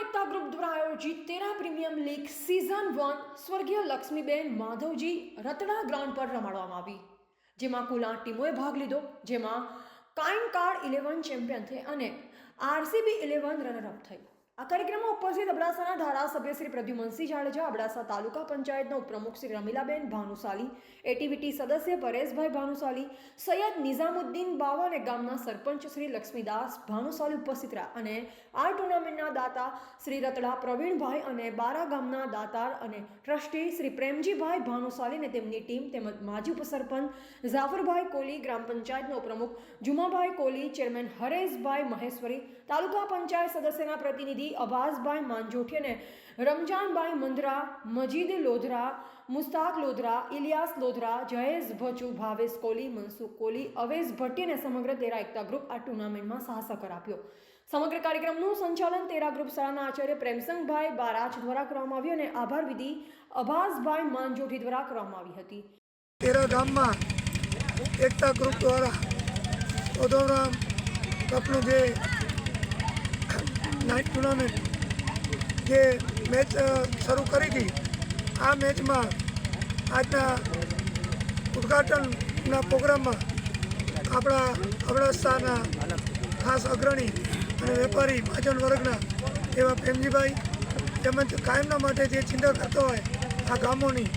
એકતા group દ્વારા આયોજિત Tera premium league season one સ્વર્ગીય Laxmiben Madhavji Ratda ground પર રમાડવામાં આવી, જેમાં કુલ આઠ ટીમોએ ભાગ લીધો, જેમાં કાઇન કાર્ડ ઇલેવન ચેમ્પિયન થઈ અને આરસીબી ઇલેવન રનરઅપ થઈ આ કાર્યક્રમમાં ઉપસ્થિત અબડાસાના ધારાસભ્ય શ્રી પ્રદ્યુમનસિંહ જાડેજા, અબડાસા તાલુકા પંચાયતના ઉપપ્રમુખ શ્રી રમીલાબેન ભાનુશાલી, એટીવીટી સદસ્ય પરેશભાઈ ભાનુશાલી, સૈયદ નિઝામુદ્દીન બાવા અને ગામના સરપંચ શ્રી લક્ષ્મીદાસ ભાનુશાલી ઉપસ્થિત રહ્યા અને આ ટુર્નામેન્ટના દાતા શ્રી રતડા પ્રવીણભાઈ અને બારા ગામના દાતાર અને ટ્રસ્ટી શ્રી પ્રેમજીભાઈ ભાનુશાલી અને તેમની ટીમ તેમજ માજી ઉપસરપંચ ઝાફરભાઈ કોલી, ગ્રામ પંચાયતનો ઉપપ્રમુખ જુમાભાઈ કોલી, ચેરમેન હરેશભાઈ મહેશ્વરી, તાલુકા પંચાયત સદસ્યના પ્રતિનિધિ અભાસભાઈ માંજોઠી અને રમજાનભાઈ મંદરા, મજીદ લોધરા, મુસ્તાક લોધરા, ઇલિયાસ લોધરા, જયેશ ભચુ ભાવેશ કોહલી, મનસુખ કોહલી, અવેશ ભટ્ટી અને સમગ્ર તેરા એકતા ગ્રુપ આ ટુર્નામેન્ટમાં સાહસકર આપ્યો. સમગ્ર કાર્યક્રમનું સંચાલન તેરા ગ્રુપ શાળાના આચાર્ય પ્રેમસંગભાઈ બારાજ દ્વારા કરવામાં આવ્યું અને આભાર વિધિ અભાસભાઈ માંજોઠી દ્વારા કરવામાં આવી હતી. તેરા ગામમાં એકતા ગ્રુપ દ્વારા ઓધોરામ કપનું જે નાઇટ ટુર્નામેન્ટ જે મેચ શરૂ કરી હતી, આ મેચમાં આજના ઉદ્ઘાટનના પ્રોગ્રામમાં આપણા અબડાસાના ખાસ અગ્રણી અને વેપારી મહાજન વર્ગના એવા પ્રેમજીભાઈ તેમજ કાયમના માટે જે ચિંતા કરતો હોય આ ગામોની,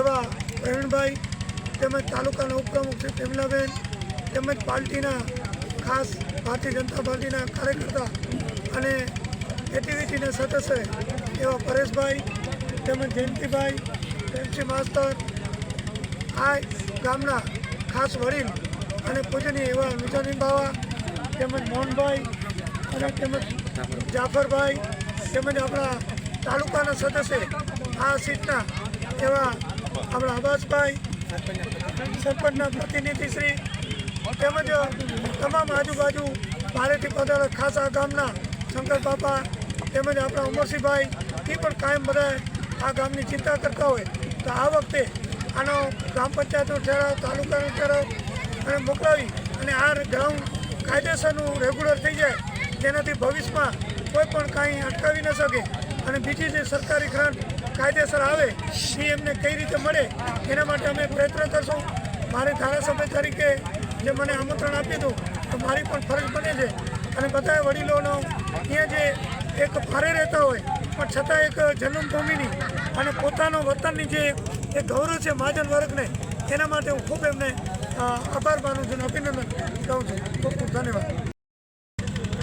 એવા પ્રવીણભાઈ તેમજ તાલુકાના ઉપપ્રમુખ શ્રી પ્રેમલાબેન તેમજ પાર્ટીના ખાસ ભારતીય જનતા પાર્ટીના કાર્યકર્તા અને એટીવીટીના સદસ્ય એવા પરેશભાઈ, તેમજ જયંતિભાઈ પ્રેમસિંહ માસ્તર આ ગામના ખાસ વડીલ અને પૂજનીય એવા મિજાની બાવા, તેમજ મોહનભાઈ અને તેમજ જાફરભાઈ, તેમજ આપણા તાલુકાના સદસ્ય આ સીટના એવા આપણા અબ્બાસભાઈ સરપંચના પ્રતિનિધિશ્રી તેમજ તમામ આજુબાજુ ભારેથી પધારેલ ખાસ આ ગામના શંકર બાપા તેમજ આપણા ઉમરસિંહભાઈ, એ પણ કાયમ બધા આ ગામની ચિંતા કરતા હોય. તો આ વખતે આનો ગ્રામ પંચાયતનો ઠેરાવ, તાલુકાનો ઠેરાવ અને મોકલાવી અને આ ગ્રાઉન્ડ કાયદેસરનું રેગ્યુલર થઈ જાય, જેનાથી ભવિષ્યમાં કોઈ પણ કાંઈ અટકાવી ન શકે. અને બીજી જે સરકારી ગ્રાન્ટ કાયદેસર આવે, એ એમને કઈ રીતે મળે, એના માટે અમે પ્રયત્ન કરશું. મારે ધારાસભ્ય તરીકે જે મને આમંત્રણ આપ્યું હતું, તો મારી પણ ફરજ બને છે અને બધા વડીલોનો અહીંયા જે એક ફરે રહેતા હોય, પણ છતાં એક જન્મભૂમિની અને પોતાનો વતનની જે એક ગૌરવ છે મહાજન વર્ગને, એના માટે હું ખૂબ એમને આભાર માનું છું અભિનંદન કહું છું. ખૂબ ખૂબ ધન્યવાદ.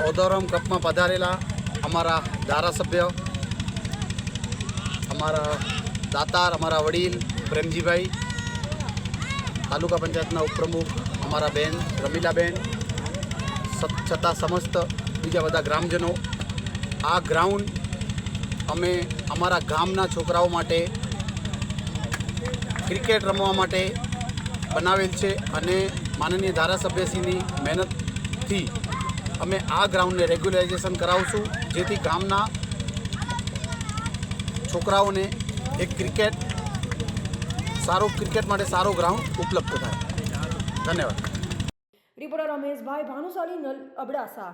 ઓદોરમ કપમાં પધારેલા અમારા ધારાસભ્ય, અમારા દાતાર, અમારા વડીલ પ્રેમજીભાઈ, તાલુકા પંચાયતના ઉપપ્રમુખ, અમારા બેન રમીલાબેન છતાં સમસ્ત બીજા બધા ગ્રામજનો, આ ગ્રાઉન્ડ અમે અમારા ગામના છોકરાઓ માટે, ક્રિકેટ રમવા માટે બનાવેલ છે અને માનનીય ધારાસભ્યશ્રીની મહેનતથી અમે આ ગ્રાઉન્ડને રેગ્યુલરાઇઝેશન કરાવશું, જેથી ગામના છોકરાઓને એક ક્રિકેટ, સારો ક્રિકેટ માટે સારો ગ્રાઉન્ડ ઉપલબ્ધ થાય. ધન્યવાદ. રિપોર્ટર રમેશભાઈ ભાનુશાલી નલ અબડાસા.